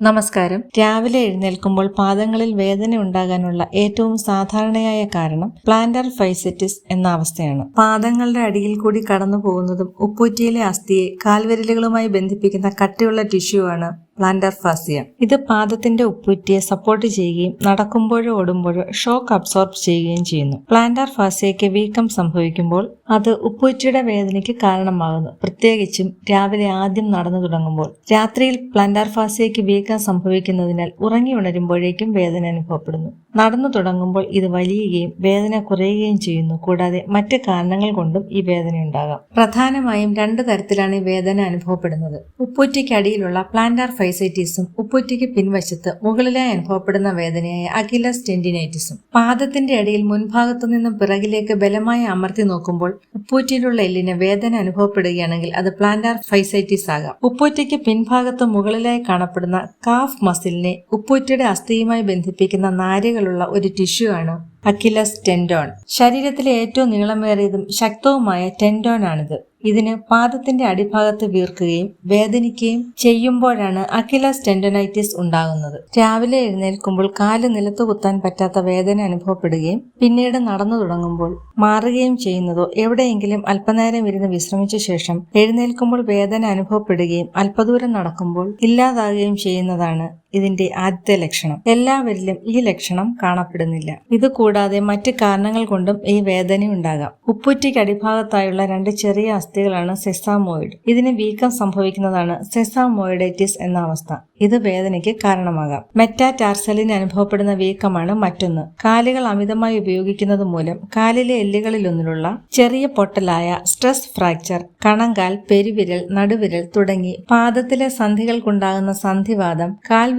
നമസ്കാരം. രാവിലെ എഴുന്നേൽക്കുമ്പോൾ പാദങ്ങളിൽ വേദന ഉണ്ടാകാനുള്ള ഏറ്റവും സാധാരണയായ കാരണം പ്ലാന്റർ ഫൈസെറ്റിസ് എന്ന അവസ്ഥയാണ്. പാദങ്ങളുടെ അടിയിൽ കൂടി കടന്നു പോകുന്നതും ഉപ്പൂറ്റിയിലെ അസ്ഥിയെ കാൽവിരലുകളുമായി ബന്ധിപ്പിക്കുന്ന കട്ടിയുള്ള ടിഷ്യൂ ആണ് പ്ലാന്റർ ഫാസിയ ഇത് പാദത്തിന്റെ ഉപ്പുറ്റിയെ സപ്പോർട്ട് ചെയ്യുകയും നടക്കുമ്പോഴോ ഓടുമ്പോഴോ ഷോക്ക് അബ്സോർബ് ചെയ്യുകയും ചെയ്യുന്നു. പ്ലാന്റർ ഫാസിയയ്ക്ക് വീക്കം സംഭവിക്കുമ്പോൾ അത് ഉപ്പുറ്റിയുടെ വേദനയ്ക്ക് കാരണമാകുന്നു. പ്രത്യേകിച്ചും രാവിലെ ആദ്യം നടന്നു തുടങ്ങുമ്പോൾ. രാത്രിയിൽ പ്ലാന്റർ ഫാസിയയ്ക്ക് വീക്കം സംഭവിക്കുന്നതിനാൽ ഉറങ്ങി ഉണരുമ്പോഴേക്കും വേദന അനുഭവപ്പെടുന്നു. നടന്നു തുടങ്ങുമ്പോൾ ഇത് വലിയുകയും വേദന കുറയുകയും ചെയ്യുന്നു. കൂടാതെ മറ്റ് കാരണങ്ങൾ കൊണ്ടും ഈ വേദന ഉണ്ടാകാം. പ്രധാനമായും രണ്ട് തരത്തിലാണ് ഈ വേദന അനുഭവപ്പെടുന്നത്. ഉപ്പൂറ്റിക്കടിയിലുള്ള പ്ലാന്റാർ ഫൈസൈറ്റീസും ഉപ്പുറ്റിക്ക് പിൻവശത്ത് മുകളിലായി അനുഭവപ്പെടുന്ന വേദനയായ അഖിലസ് ടെൻഡിനൈറ്റിസും പാദത്തിന്റെ ഇടയിൽ മുൻഭാഗത്തു നിന്നും പിറകിലേക്ക് ബലമായി അമർത്തി നോക്കുമ്പോൾ ഉപ്പൂറ്റിയിലുള്ള എല്ലിന് വേദന അനുഭവപ്പെടുകയാണെങ്കിൽ അത് പ്ലാന്റാർ ഫൈസൈറ്റിസ് ആകാം. ഉപ്പൂറ്റയ്ക്ക് പിൻഭാഗത്ത് മുകളിലായി കാണപ്പെടുന്ന കാഫ് മസിലിനെ ഉപ്പൂറ്റിയുടെ അസ്ഥിയുമായി ബന്ധിപ്പിക്കുന്ന നാരുകളുള്ള ഒരു ടിഷ്യൂ ആണ് അക്കിലസ് ടെൻഡോൺ ശരീരത്തിലെ ഏറ്റവും നീളമേറിയതും ശക്തവുമായ ടെൻഡോൺ ആണിത് ഇതിന് പാദത്തിന്റെ അടിഭാഗത്ത് വീർക്കുകയും വേദനിക്കുകയും ചെയ്യുമ്പോഴാണ് അഖില ടെൻഡനൈറ്റിസ് ഉണ്ടാകുന്നത്. രാവിലെ എഴുന്നേൽക്കുമ്പോൾ കാൽ നിലത്ത് കുത്താൻ പറ്റാത്ത വേദന അനുഭവപ്പെടുകയും പിന്നീട് നടന്നു തുടങ്ങുമ്പോൾ മാറുകയും ചെയ്യുന്നതോ എവിടെയെങ്കിലും അല്പനേരം ഇരുന്ന് വിശ്രമിച്ച ശേഷം എഴുന്നേൽക്കുമ്പോൾ വേദന അനുഭവപ്പെടുകയും അല്പദൂരം നടക്കുമ്പോൾ ഇല്ലാതാകുകയും ചെയ്യുന്നതാണ് ഇതിന്റെ ആദ്യത്തെ ലക്ഷണം. എല്ലാവരിലും ഈ ലക്ഷണം കാണപ്പെടുന്നില്ല. ഇത് കൂടാതെ മറ്റ് കാരണങ്ങൾ കൊണ്ടും ഈ വേദന ഉണ്ടാകാം. ഉപ്പുറ്റിക്ക് അടിഭാഗത്തായുള്ള രണ്ട് ചെറിയ അസ്ഥികളാണ് സെസാമോയിഡ്. ഇതിന് വീക്കം സംഭവിക്കുന്നതാണ് സെസാമോയിഡൈറ്റിസ് എന്ന അവസ്ഥ. ഇത് വേദനയ്ക്ക് കാരണമാകാം. മെറ്റാറ്റാർസലിന് അനുഭവപ്പെടുന്ന വീക്കമാണ് മറ്റൊന്ന്. കാലുകൾ അമിതമായി ഉപയോഗിക്കുന്നത് മൂലം കാലിലെ എല്ലുകളിലൊന്നിലുള്ള ചെറിയ പൊട്ടലായ സ്ട്രെസ് ഫ്രാക്ചർ കണങ്കാൽ പെരുവിരൽ നടുവിരൽ തുടങ്ങി പാദത്തിലെ സന്ധികൾക്കുണ്ടാകുന്ന സന്ധിവാദം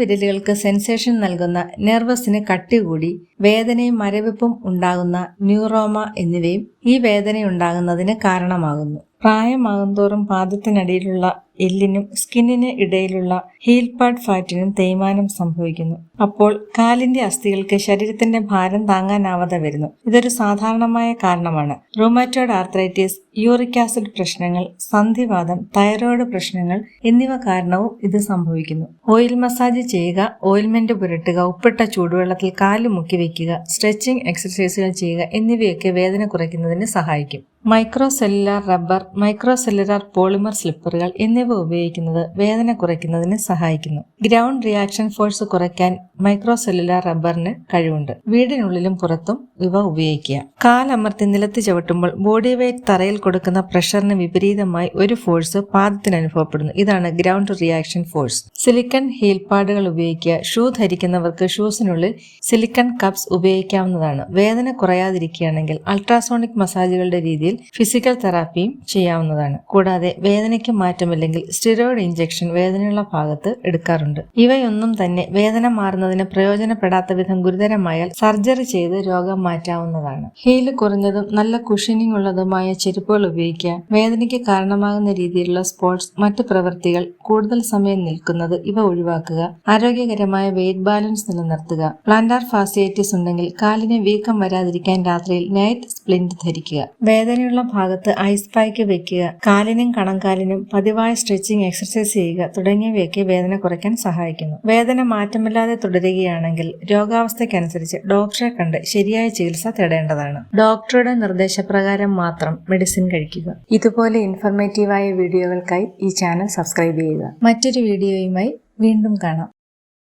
കാൽവിരലുകൾക്ക് സെൻസേഷൻ നൽകുന്ന നെർവസിന് കട്ടികൂടി വേദനയും മരവിപ്പും ഉണ്ടാകുന്ന ന്യൂറോമ എന്നിവയും ഈ വേദനയുണ്ടാകുന്നതിന് കാരണമാകുന്നു. പ്രായമാകുന്തോറും പാദത്തിനടിയിലുള്ള എല്ലിനും സ്കിന്നിന് ഇടയിലുള്ള ഹീൽ പാഡ് ഫാറ്റിനും തേയ്മാനം സംഭവിക്കുന്നു. അപ്പോൾ കാലിന്റെ അസ്ഥികൾക്ക് ശരീരത്തിന്റെ ഭാരം താങ്ങാനാവാതെ വരുന്നു. ഇതൊരു സാധാരണമായ കാരണമാണ്. റൂമാറ്റോയിഡ് ആർത്രൈറ്റിസ് യൂറിക് ആസിഡ് പ്രശ്നങ്ങൾ സന്ധിവാദം തൈറോയ്ഡ് പ്രശ്നങ്ങൾ എന്നിവ കാരണവും ഇത് സംഭവിക്കുന്നു. ഓയിൽ മസാജ് ചെയ്യുക ഓയിൽമെന്റ് പുരട്ടുക ഉപ്പിട്ട ചൂടുവെള്ളത്തിൽ കാൽ മുക്കി വയ്ക്കുക സ്ട്രെച്ചിങ് എക്സസൈസുകൾ ചെയ്യുക എന്നിവയൊക്കെ വേദന കുറയ്ക്കുന്നതിന് സഹായിക്കും. Micro cellular rubber micro cellular polymer സ്ലിപ്പറുകൾ എന്നിവ ഉപയോഗിക്കുന്നത് വേദന കുറയ്ക്കുന്നതിന് സഹായിക്കുന്നു. ഗ്രൗണ്ട് റിയാക്ഷൻ ഫോഴ്സ് കുറയ്ക്കാൻ മൈക്രോസെല്ലുലാർ റബ്ബറിന് കഴിവുണ്ട്. വീടിനുള്ളിലും പുറത്തും ഇവ ഉപയോഗിക്കുക. കാലമർത്തി നിലത്ത് ചവിട്ടുമ്പോൾ ബോഡി വെയ്റ്റ് തറയിൽ കൊടുക്കുന്ന പ്രഷറിന് വിപരീതമായി ഒരു ഫോഴ്സ് പാദത്തിന് അനുഭവപ്പെടുന്നു. ഇതാണ് ground reaction force. Silicone heel പാഡുകൾ ഉപയോഗിക്കുക. ഷൂ ധരിക്കുന്നവർക്ക് ഷൂസിനുള്ളിൽ സിലിക്കൺ കപ്സ് ഉപയോഗിക്കാവുന്നതാണ്. വേദന കുറയാതിരിക്കുകയാണെങ്കിൽ അൾട്രാസോണിക് മസാജുകളുടെ രീതിയിൽ ഫിസിക്കൽ തെറാപ്പിയും ചെയ്യാവുന്നതാണ്. കൂടാതെ വേദനയ്ക്ക് മാറ്റമില്ലെങ്കിൽ സ്റ്റിറോയിഡ് ഇഞ്ചക്ഷൻ വേദനയുള്ള ഭാഗത്ത് എടുക്കാറുണ്ട്. ഇവയൊന്നും തന്നെ വേദന മാറുന്നതിന് പ്രയോജനപ്പെടാത്ത വിധം ഗുരുതരമായാൽ സർജറി ചെയ്ത് രോഗം മാറ്റാവുന്നതാണ്. ഹീൽ കുറഞ്ഞതും നല്ല കുഷനിങ് ഉള്ളതുമായ ചെരുപ്പുകൾ ഉപയോഗിക്കുക വേദനയ്ക്ക് കാരണമാകുന്ന രീതിയിലുള്ള സ്പോർട്സ് മറ്റ് പ്രവൃത്തികൾ കൂടുതൽ സമയം നിൽക്കുന്നത് ഇവ ഒഴിവാക്കുക ആരോഗ്യകരമായ വെയിറ്റ് ബാലൻസ് നിലനിർത്തുക പ്ലാന്റാർ ഫാസിയൈറ്റിസ് ഉണ്ടെങ്കിൽ കാലിന് വീക്കം വരാതിരിക്കാൻ രാത്രിയിൽ നൈറ്റ് സ്പ്ലിന്റ് ധരിക്കുക വേദനയുള്ള ഭാഗത്ത് ഐസ് പായ്ക്ക് വെക്കുക കാലിനും കണങ്കാലിനും പതിവായ സ്ട്രെച്ചിങ് എക്സർസൈസ് ചെയ്യുക തുടങ്ങിയവയൊക്കെ വേദന കുറയ്ക്കാൻ സഹായിക്കുന്നു. വേദന മാറ്റമില്ലാതെ തുടരുകയാണെങ്കിൽ രോഗാവസ്ഥയ്ക്കനുസരിച്ച് ഡോക്ടറെ കണ്ട് ശരിയായ ചികിത്സ തേടേണ്ടതാണ്. ഡോക്ടറുടെ നിർദ്ദേശപ്രകാരം മാത്രം മെഡിസിൻ കഴിക്കുക. ഇതുപോലെ ഇൻഫർമേറ്റീവായ വീഡിയോകൾക്കായി ഈ ചാനൽ സബ്സ്ക്രൈബ് ചെയ്യുക. മറ്റൊരു വീഡിയോയുമായി വീണ്ടും കാണാം.